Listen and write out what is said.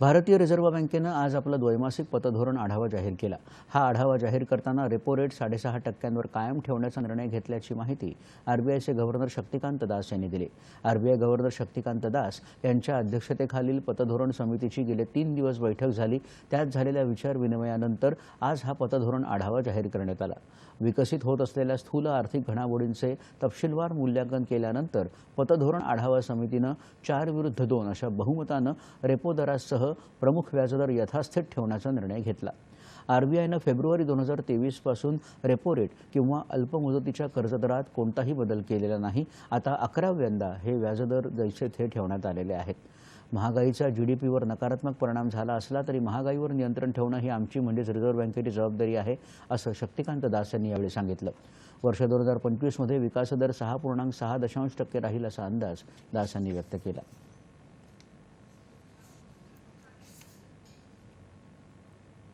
भारतीय रिझर्व्ह बँकेनं आज आपलं द्वैमासिक पतधोरण आढावा जाहीर केला. हा आढावा जाहीर करताना रेपो रेट साडेसहा टक्क्यांवर कायम ठेवण्याचा निर्णय घेतल्याची माहिती आरबीआयचे गव्हर्नर शक्तिकांत दास यांनी दिली. आरबीआय गव्हर्नर शक्तिकांत दास यांच्या अध्यक्षतेखालील पतधोरण समितीची गेले तीन दिवस बैठक झाली. त्यात झालेल्या विचारविनिमयानंतर आज हा पतधोरण आढावा जाहीर करण्यात आला. विकसित होत असलेल्या स्थूल आर्थिक घडामोडींचे तपशीलवार मूल्यांकन केल्यानंतर पतधोरण आढावा समितीनं चार विरुद्ध दोन अशा बहुमतानं रेपो दरासह प्रमुख व्याजदर यथास्थित ठेवण्याचा निर्णय घेतला. आरबीआयनं फेब्रुवारी दोन हजार तेवीसपासून रेपो रेट किंवा अल्पमुदतीच्या कर्जदरात कोणताही बदल केलेला नाही. आता अकराव्यांदा हे व्याजदर जैसे थे ठेवण्यात आलेले आहेत. महागाईचा जी डी पीवर नकारात्मक परिणाम झाला असला तरी महागाईवर नियंत्रण ठेवणं ही आमची म्हणजेच रिझर्व्ह बँकेची जबाबदारी आहे असं शक्तिकांत दास यांनी यावेळी सांगितलं. वर्ष दोन हजार पंचवीसमध्ये विकासदर सहा पूर्णांक सहा दशांश टक्के राहील असा अंदाज दास यांनी व्यक्त केला.